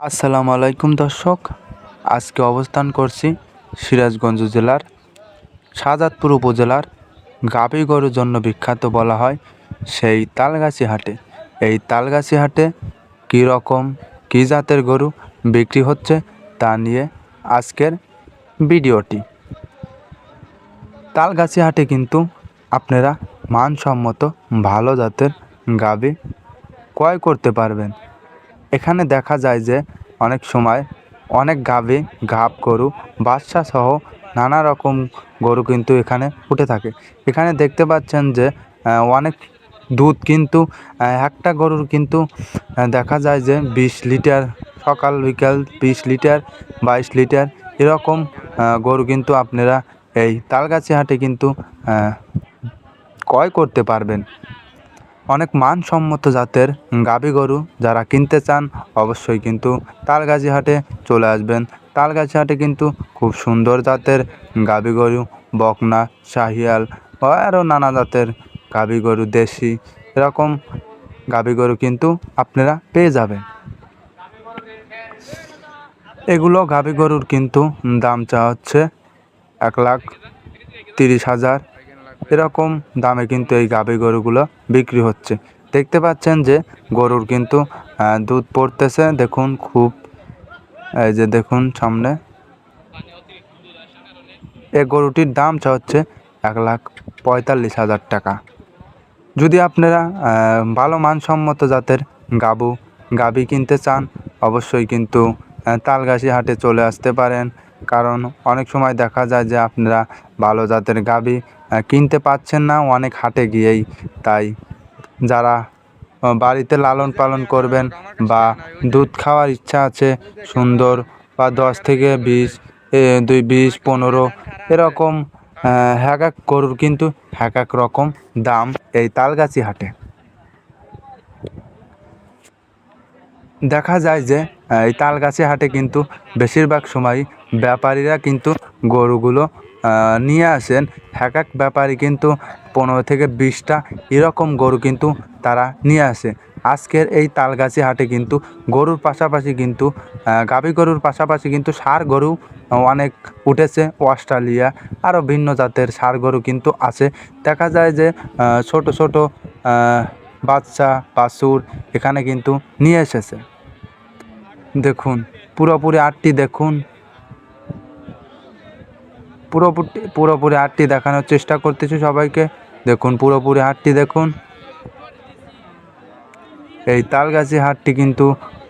আসসালামু আলাইকুম দর্শক। আজকে অবস্থান করছি সিরাজগঞ্জ জেলার শাহজাদপুর উপজেলার গাভী গরুর জন্য বিখ্যাত বলা হয় সেই তালগাছি হাটে। এই তালগাছি হাটে কী রকম, কী জাতের গরু বিক্রি হচ্ছে তা নিয়ে আজকের ভিডিওটি। তালগাছি হাটে কিন্তু আপনারা মানসম্মত ভালো জাতের গাভী ক্রয় করতে পারবেন। এখানে দেখা যায় যে অনেক সময় অনেক গাভী গাব গরু, বাচ্চা সহ নানা রকম গরু কিন্তু এখানে উঠে থাকে। এখানে দেখতে পাচ্ছেন যে অনেক দুধ কিন্তু একটা গরুর কিন্তু দেখা যায় যে বিশ লিটার, সকাল, বিকাল বিশ লিটার, বাইশ লিটার এরকম গরু কিন্তু আপনারা এই তালগাছি হাটে কিন্তু ক্রয় করতে পারবেন। অনেক মানসম্মত জাতের গাভী গরু যারা কিনতে চান অবশ্যই কিন্তু তালগাছি হাটে চলে আসবেন। তালগাছি হাটে কিন্তু খুব সুন্দর জাতের গাভী গরু, বকনা, শাহিয়াল আরও নানা জাতের গাভী গরু, দেশি এরকম গাভী গরু কিন্তু আপনারা পেয়ে যাবেন। এগুলো গাভী গরুর কিন্তু দাম চা হচ্ছে এক লাখ তিরিশ হাজার এরকম দামে কিন্তু এই গাভী গরুগুলো বিক্রি হচ্ছে। দেখতে পাচ্ছেন যে গরুর কিন্তু দুধ পড়তেছে। দেখুন খুব, এই যে দেখুন সামনে। এই গরুটির দাম চা হচ্ছে এক লাখ পঁয়তাল্লিশ হাজার টাকা। যদি আপনারা ভালো মানসম্মত জাতের গাবু গাবি কিনতে চান, অবশ্যই কিন্তু তালগাছি হাটে চলে আসতে পারেন। কারণ অনেক সময় দেখা যায় যে আপনারা ভালো জাতের আহ, কিনতে পাচ্ছেন না অনেক হাটে গিয়েই তাই যারা বাড়িতে লালন পালন করবেন বা দুধ খাওয়ার ইচ্ছা আছে সুন্দর বা দশ থেকে বিশ দুই বিশ পনেরো এরকম এক এক গরুর কিন্তু এক এক রকম দাম এই তালগাছি হাটে। দেখা যায় যে এই তালগাছি হাটে কিন্তু বেশিরভাগ সময় ব্যাপারীরা কিন্তু গরুগুলো নিয়ে আসেন। এক এক ব্যাপারী কিন্তু পনেরো থেকে বিশটা এরকম গরু কিন্তু তারা নিয়ে আসে। আজকের এই তালগাছি হাটে কিন্তু গরুর পাশাপাশি কিন্তু গাভী গরুর পাশাপাশি কিন্তু সার গরু অনেক উঠেছে। অস্ট্রেলিয়া আরও ভিন্ন জাতের ষাঁড় গরু কিন্তু আছে। দেখা যায় যে ছোট ছোট বাচ্চা, বাছুর এখানে কিন্তু নিয়ে এসেছে। দেখুন, পুরোপুরি আটটি দেখুন। পুরোপুরি পুরোপুরি আটটি দেখানোর চেষ্টা করতেছি সবাইকে। দেখুন, পুরোপুরি হাটটি দেখুন। এই তালগাছি হাটটি কিন্তু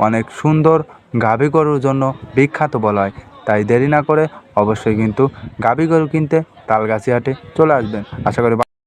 অনেক সুন্দর গাভী গরুর জন্য বিখ্যাত বলা হয়। তাই দেরি না করে অবশ্যই কিন্তু গাভী গরু কিনতে তালগাছি হাটে চলে আসবেন। আশা করি